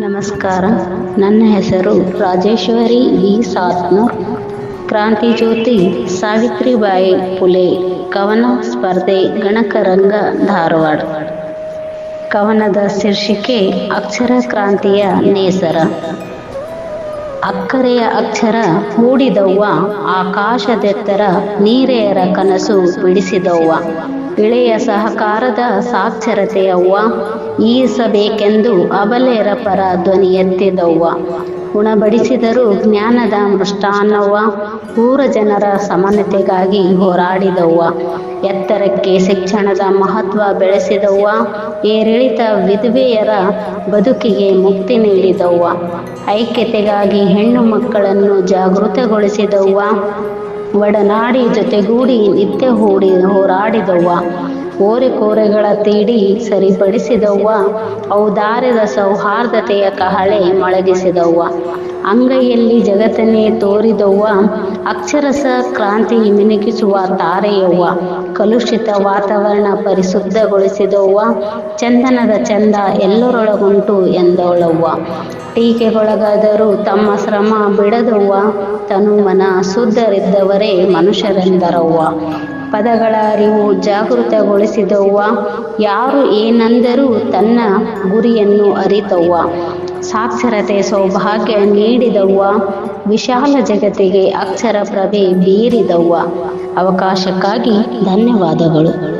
ನಮಸ್ಕಾರ. ನನ್ನ ಹೆಸರು ರಾಜೇಶ್ವರಿ ವಿ. ಸಾತ್ನೂರ್. ಕ್ರಾಂತಿಜ್ಯೋತಿ ಸಾವಿತ್ರಿಬಾಯಿ ಪುಲೆ, ಕವನ ಸ್ಪರ್ಧೆ, ಗಣಕರಂಗ, ಧಾರವಾಡ. ಕವನದ ಶೀರ್ಷಿಕೆ ಅಕ್ಷರ ಕ್ರಾಂತಿಯ ನೇಸರ. ಅಕ್ಕರೆಯ ಅಕ್ಷರ ಮೂಡಿದವ್ವ, ಆಕಾಶದೆತ್ತರ ನೀರೆಯರ ಕನಸು ಬಿಡಿಸಿದವ್ವ. ಇಳೆಯ ಸಹಕಾರದ ಸಾಕ್ಷರತೆಯವ್ವ ಈಸಬೇಕೆಂದು ಅಬಲೆಯರ ಪರ ಧ್ವನಿ ಎತ್ತಿದವ್ವ. ಉಣಬಡಿಸಿದರು ಜ್ಞಾನದ ಮೃಷ್ಟಾನ್ನವ್ವ. ಊರ ಜನರ ಸಮಾನತೆಗಾಗಿ ಹೋರಾಡಿದವ್ವ. ಎತ್ತರಕ್ಕೆ ಶಿಕ್ಷಣದ ಮಹತ್ವ ಬೆಳೆಸಿದವ್ವ. ಏರಿಳಿತ ವಿಧವೆಯರ ಬದುಕಿಗೆ ಮುಕ್ತಿ ನೀಡಿದವ್ವ. ಐಕ್ಯತೆಗಾಗಿ ಹೆಣ್ಣು ಮಕ್ಕಳನ್ನು ಜಾಗೃತಗೊಳಿಸಿದವ್ವ. ಒಡನಾಡಿ ಜೊತೆಗೂಡಿ ನಿತ್ಯ ಹೂಡಿ ಹೋರಾಡಿದವ್ವ. ಓರೆಕೋರೆಗಳ ತೀಡಿ ಸರಿಪಡಿಸಿದವ್ವ. ಔದಾರ್ಯದ ಸೌಹಾರ್ದತೆಯ ಕಹಳೆ ಮೊಳಗಿಸಿದವ್ವ. ಅಂಗೈಯಲ್ಲಿ ಜಗತ್ತನ್ನೇ ತೋರಿದವ್ವ, ಅಕ್ಷರಸ ಕ್ರಾಂತಿ ಮಿನುಗಿಸುವ ತಾರೆಯವ್ವ, ಕಲುಷಿತ ವಾತಾವರಣ ಪರಿಶುದ್ಧಗೊಳಿಸಿದವ್ವ, ಚಂದನದ ಚಂದ ಎಲ್ಲರೊಳಗುಂಟು ಎಂದವಳವ್ವ. ಟೀಕೆಗೊಳಗಾದರೂ ತಮ್ಮ ಶ್ರಮ ಬಿಡದವ್ವ ತನು ಮನ ಶುದ್ಧರಿದ್ದವರೇ ಮನುಷ್ಯರೆಂದರವ್ವ. ಪದಗಳ ಅರಿವು ಜಾಗೃತಗೊಳಿಸಿದವ್ವ, ಯಾರು ಏನಂದರೂ ತನ್ನ ಗುರಿಯನ್ನು ಅರಿತವ್ವ. ಸಾಕ್ಷರತೆ ಸೌಭಾಗ್ಯ ನೀಡಿದವ್ವ. ವಿಶಾಲ ಜಗತ್ತಿಗೆ ಅಕ್ಷರ ಪ್ರಭೆ ಬೀರಿದವ್ವ. ಅವಕಾಶಕ್ಕಾಗಿ ಧನ್ಯವಾದಗಳು.